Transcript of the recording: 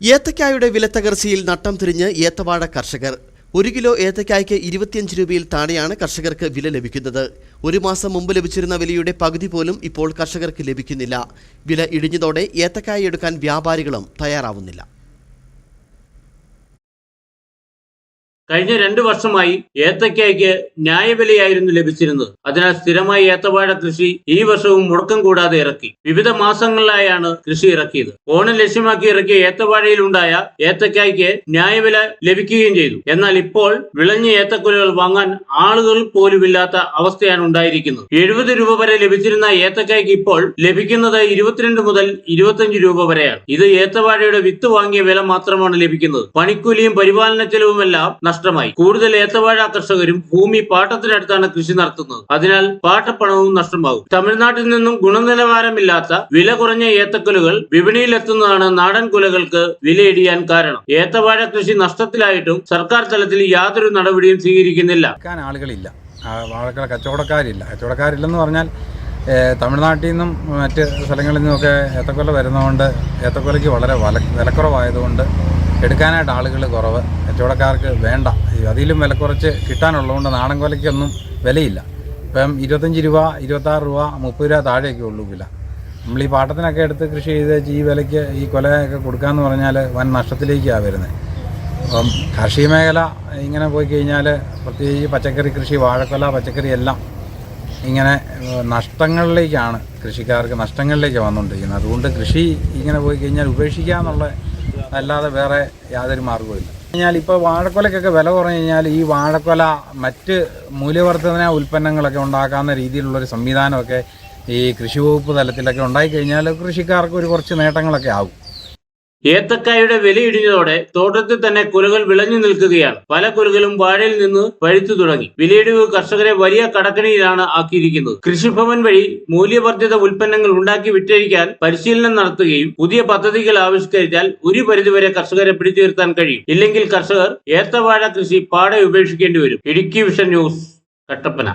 ഏത്തക്കായുടെ വിലത്തകർച്ചയിൽ നട്ടം തിരിഞ്ഞ് ഏത്തവാഴ കർഷകർ. ഒരു കിലോ ഏത്തക്കായ്ക്ക് ഇരുപത്തിയഞ്ച് രൂപയിൽ താഴെയാണ് കർഷകർക്ക് വില ലഭിക്കുന്നത്. ഒരു മാസം മുമ്പ് ലഭിച്ചിരുന്ന വിലയുടെ പകുതി പോലും ഇപ്പോൾ കർഷകർക്ക് ലഭിക്കുന്നില്ല. വില ഇടിഞ്ഞതോടെ ഏത്തക്കായ എടുക്കാൻ വ്യാപാരികളും തയ്യാറാവുന്നില്ല. കഴിഞ്ഞ രണ്ടു വർഷമായി ഏത്തക്കായ്ക്ക് ന്യായവിലയായിരുന്നു ലഭിച്ചിരുന്നത്. അതിനാൽ സ്ഥിരമായി ഏത്തവാഴ കൃഷി ഈ വർഷവും മുടക്കം കൂടാതെ ഇറക്കി. വിവിധ മാസങ്ങളിലായാണ് കൃഷി ഇറക്കിയത്. ഓണം ലക്ഷ്യമാക്കി ഇറക്കിയ ഏത്തവാഴയിലുണ്ടായ ഏത്തക്കായ്ക്ക് ന്യായവില ലഭിക്കുകയും ചെയ്തു. എന്നാൽ ഇപ്പോൾ വിളഞ്ഞ ഏത്തക്കുലകൾ വാങ്ങാൻ ആളുകൾ പോലുമില്ലാത്ത അവസ്ഥയാണ് ഉണ്ടായിരിക്കുന്നത്. എഴുപത് രൂപ വരെ ലഭിച്ചിരുന്ന ഏത്തക്കായ്ക്ക് ഇപ്പോൾ ലഭിക്കുന്നത് ഇരുപത്തിരണ്ട് മുതൽ ഇരുപത്തിയഞ്ച് രൂപ വരെയാണ്. ഇത് ഏത്തവാഴയുടെ വിത്ത് വാങ്ങിയ വില മാത്രമാണ് ലഭിക്കുന്നത്. പണിക്കൂലിയും പരിപാലന ചെലവുമെല്ലാം നഷ്ടമായി. കൂടുതൽ ഏത്തവാഴ കർഷകരും ഭൂമി പാട്ടത്തിനടുത്താണ് കൃഷി നടത്തുന്നത്. അതിനാൽ പാട്ടപ്പണവും നഷ്ടമാകും. തമിഴ്നാട്ടിൽ നിന്നും ഗുണനിലവാരമില്ലാത്ത വില കുറഞ്ഞ ഏത്തക്കുലകൾ വിപണിയിലെത്തുന്നതാണ് നാടൻ കുലകൾക്ക് വിലയിടിയാൻ കാരണം. ഏത്തവാഴ കൃഷി നഷ്ടത്തിലായിട്ടും സർക്കാർ തലത്തിൽ യാതൊരു നടപടിയും സ്വീകരിക്കുന്നില്ല. ആളുകളില്ല. വാഴക്കള കച്ചവടക്കാരില്ല. കച്ചവടക്കാരില്ലെന്ന് പറഞ്ഞാൽ തമിഴ്നാട്ടിൽ നിന്നും മറ്റ് സ്ഥലങ്ങളിൽ നിന്നുമൊക്കെ ഏത്തക്കൊല വരുന്നതുകൊണ്ട് ഏത്തക്കൊലയ്ക്ക് വളരെ വില വിലക്കുറവായതുകൊണ്ട് എടുക്കാനായിട്ട് ആളുകൾ കുറവ്. കച്ചവടക്കാർക്ക് വേണ്ട. അതിലും വില കുറച്ച് കിട്ടാനുള്ളതുകൊണ്ട് നാടൻ കൊലയ്ക്കൊന്നും വിലയില്ല. ഇപ്പം ഇരുപത്തഞ്ച് രൂപ ഇരുപത്താറ് രൂപ മുപ്പത് രൂപ താഴെയൊക്കെ ഉള്ളൂ വില. നമ്മൾ ഈ പാട്ടത്തിനൊക്കെ എടുത്ത് കൃഷി ചെയ്ത് ഈ വിലയ്ക്ക് ഈ കൊലയൊക്കെ കൊടുക്കാമെന്ന് പറഞ്ഞാൽ വൻ നഷ്ടത്തിലേക്കാണ് വരുന്നത്. അപ്പം കാർഷിക മേഖല ഇങ്ങനെ പോയി കഴിഞ്ഞാൽ പ്രത്യേകിച്ച് പച്ചക്കറി കൃഷി വാഴക്കൊല പച്ചക്കറി എല്ലാം ഇങ്ങനെ നഷ്ടങ്ങളിലേക്കാണ് കൃഷിക്കാർക്ക് നഷ്ടങ്ങളിലേക്ക് വന്നുകൊണ്ടിരിക്കുന്നത്. അതുകൊണ്ട് കൃഷി ഇങ്ങനെ പോയി കഴിഞ്ഞാൽ ഉപേക്ഷിക്കുക എന്നുള്ള അല്ലാതെ വേറെ യാതൊരു മാർഗവുമില്ല കഴിഞ്ഞാൽ ഇപ്പോൾ വാഴക്കൊലയ്ക്കൊക്കെ വില കുറഞ്ഞു കഴിഞ്ഞാൽ ഈ വാഴക്കൊല മറ്റ് മൂല്യവർദ്ധന ഉൽപ്പന്നങ്ങളൊക്കെ ഉണ്ടാക്കാവുന്ന രീതിയിലുള്ളൊരു സംവിധാനമൊക്കെ ഈ കൃഷി വകുപ്പ് തലത്തിലൊക്കെ ഉണ്ടായിക്കഴിഞ്ഞാൽ കൃഷിക്കാർക്ക് ഒരു കുറച്ച് നേട്ടങ്ങളൊക്കെ ആകും ഏത്തക്കായുടെ വില ഇടിഞ്ഞതോടെ തോട്ടത്തിൽ തന്നെ കുലകൾ വിളഞ്ഞു നിൽക്കുകയാണ്. പല കുലകളും വാഴയിൽ നിന്ന് പഴുത്തു തുടങ്ങി. വിലയിടിവ് കർഷകരെ വലിയ കടക്കണിയിലാണ് ആക്കിയിരിക്കുന്നത്. കൃഷിഭവൻ വഴി മൂല്യവർദ്ധിത ഉൽപ്പന്നങ്ങൾ ഉണ്ടാക്കി വിറ്റഴിക്കാൻ പരിശീലനം നടത്തുകയും പുതിയ പദ്ധതികൾ ആവിഷ്കരിച്ചാൽ ഒരു പരിധിവരെ കർഷകരെ പിടിച്ചു നിർത്താൻ കഴിയും. ഇല്ലെങ്കിൽ കർഷകർ ഏത്തവാഴ കൃഷി പാടെ ഉപേക്ഷിക്കേണ്ടി വരും. Idukki vision news Kattappana.